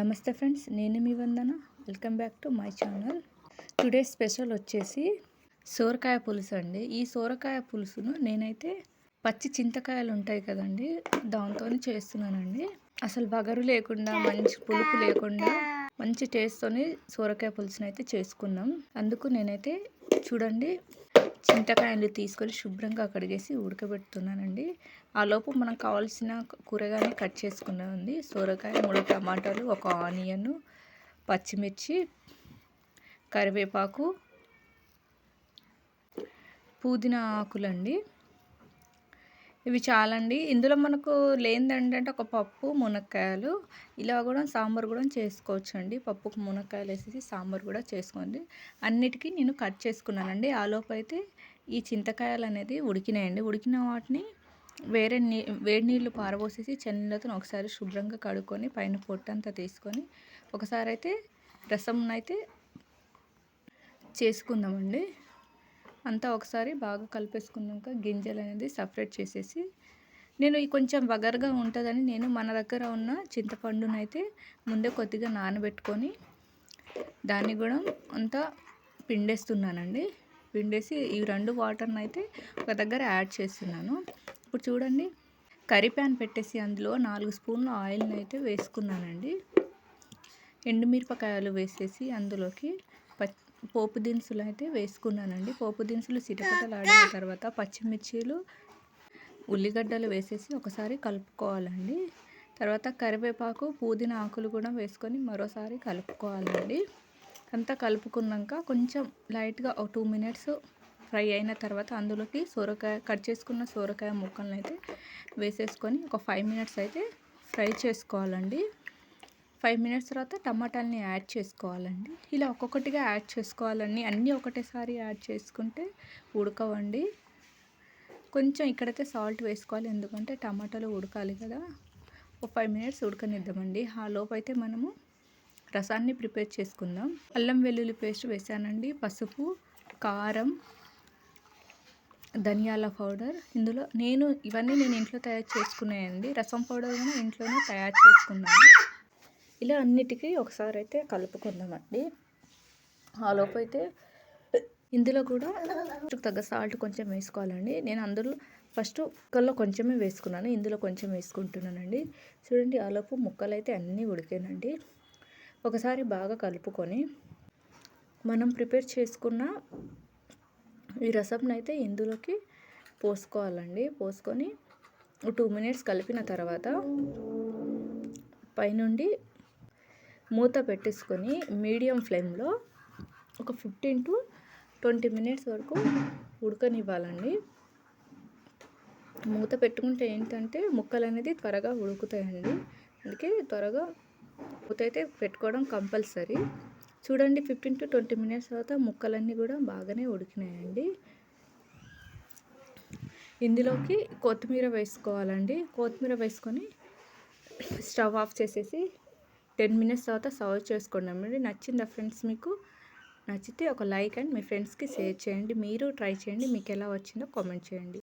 నమస్తే ఫ్రెండ్స్ నేను మీ Vandana. Welcome back to my channel. Today special వచ్చేసి సోరకాయ పులుసు అండి. ఈ సోరకాయ పులుసును నేనైతే పచ్చి చింతకాయలు ఉంటాయి కదండి దాంతో చేస్తున్నానండి. అసలు బగరు లేకుండా మంచి పులుపు లేకుండా మంచి టేస్ట్తోని సోరకాయ పులుసుని అయితే చేసుకున్నాం. అందుకు నేనైతే చూడండి చింతకాయలు తీసుకొని శుభ్రంగా కడిగేసి ఉడకబెడుతున్నానండి. ఆ లోపు మనకు కావాల్సిన కూరగాయని కట్ చేసుకున్నది సోరకాయ మూడు టమాటాలు ఒక ఆనియన్ పచ్చిమిర్చి కరివేపాకు పుదీనా ఆకులండి. ఇవి చాలండి. ఇందులో మనకు లేనిదేంటంటే ఒక పప్పు మునక్కాయలు ఇలా కూడా సాంబార్ కూడా చేసుకోవచ్చు అండి పప్పుకు మునక్కాయలు వేసేసి సాంబార్ కూడా చేసుకోండి. అన్నిటికీ నేను కట్ చేసుకున్నానండి. ఆలోపు అయితే ఈ చింతకాయలు అనేది ఉడికినాయండి. ఉడికిన వాటిని వేరే నీ వేడి నీళ్ళు పారబోసేసి చెన్నీళ్ళతో ఒకసారి శుభ్రంగా కడుక్కొని పైన పొట్టంతా తీసుకొని ఒకసారి అయితే రసం అయితే చేసుకుందామండి. అంతా ఒకసారి బాగా కలిపేసుకున్నాక గింజలు అనేది సపరేట్ చేసేసి నేను కొంచెం వగరుగా ఉంటుందని నేను మన దగ్గర ఉన్న చింతపండునైతే ముందే కొద్దిగా నానబెట్టుకొని దాన్ని కూడా అంతా పిండేస్తున్నానండి. పిండేసి ఈ రెండు వాటర్ని అయితే ఒక దగ్గర యాడ్ చేస్తున్నాను. ఇప్పుడు చూడండి కర్రీ ప్యాన్ పెట్టేసి అందులో నాలుగు స్పూన్ల ఆయిల్ని అయితే వేసుకున్నానండి. ఎండుమిరపకాయలు వేసేసి అందులోకి పోపు దినుసులు అయితే వేసుకున్నానండి. పోపు దినుసులు సిటపటలాడిన తర్వాత పచ్చిమిర్చీలు ఉల్లిగడ్డలు వేసేసి ఒకసారి కలుపుకోవాలండి. తర్వాత కరివేపాకు పుదీనా ఆకులు కూడా వేసుకొని మరోసారి కలుపుకోవాలండి. అంతా కలుపుకున్నాక కొంచెం లైట్గా ఒక టూ మినిట్స్ ఫ్రై అయిన తర్వాత అందులోకి సొరకాయ కట్ చేసుకున్న సొరకాయ ముక్కలను అయితే వేసేసుకొని ఒక ఫైవ్ మినిట్స్ అయితే ఫ్రై చేసుకోవాలండి. ఫైవ్ మినిట్స్ తర్వాత టమాటాలని యాడ్ చేసుకోవాలండి. ఇలా ఒక్కొక్కటిగా యాడ్ చేసుకోవాలండి. అన్నీ ఒకటేసారి యాడ్ చేసుకుంటే ఉడకవండి. కొంచెం ఇక్కడైతే సాల్ట్ వేసుకోవాలి. ఎందుకంటే టమాటాలు ఉడకాలి కదా. ఒక ఫైవ్ మినిట్స్ ఉడకనిద్దామండి. ఆ లోపు అయితే మనము రసాన్ని ప్రిపేర్ చేసుకుందాం. అల్లం వెల్లుల్లి పేస్ట్ వేసానండి. పసుపు కారం ధనియాల పౌడర్. ఇందులో నేను ఇవన్నీ నేను ఇంట్లో తయారు చేసుకున్నాయండి. రసం పౌడర్ కూడా ఇంట్లోనే తయారు చేసుకున్నాను. ఇలా అన్నిటికీ ఒకసారి అయితే కలుపుకుందామండి. ఆలోపు అయితే ఇందులో కూడా తగ్గ సాల్ట్ కొంచెం వేసుకోవాలండి. నేను అందులో ఫస్ట్ ముక్కల్లో కొంచెమే వేసుకున్నాను. ఇందులో కొంచెం వేసుకుంటున్నానండి. చూడండి ఆలోపు ముక్కలు అయితే అన్నీ ఉడికానండి ఒకసారి బాగా కలుపుకొని మనం ప్రిపేర్ చేసుకున్న ఈ రసంను అయితే ఇందులోకి పోసుకోవాలండి. పోసుకొని టూ మినిట్స్ కలిపిన తర్వాత పైనుండి మూత పెట్టేసుకొని మీడియం ఫ్లేమ్లో ఒక ఫిఫ్టీన్ టు ట్వంటీ మినిట్స్ వరకు ఉడకనివ్వాలండి. మూత పెట్టుకుంటే ఏంటంటే ముక్కలు అనేది త్వరగా ఉడుకుతాయండి. అందుకే త్వరగా మూత అయితే పెట్టుకోవడం కంపల్సరీ. చూడండి ఫిఫ్టీన్ టు ట్వంటీ మినిట్స్ తర్వాత ముక్కలన్నీ కూడా బాగానే ఉడికినాయండి. ఇందులోకి కొత్తిమీర వేసుకోవాలండి. కొత్తిమీర వేసుకొని స్టవ్ ఆఫ్ చేసేసి టెన్ మినిట్స్ తర్వాత సర్వ్ చేసుకోండి నచ్చిందా ఫ్రెండ్స్ మీకు? నచ్చితే ఒక లైక్ అండ్ మీ ఫ్రెండ్స్కి షేర్ చేయండి. మీరు ట్రై చేయండి. మీకు ఎలా వచ్చిందో కామెంట్ చేయండి.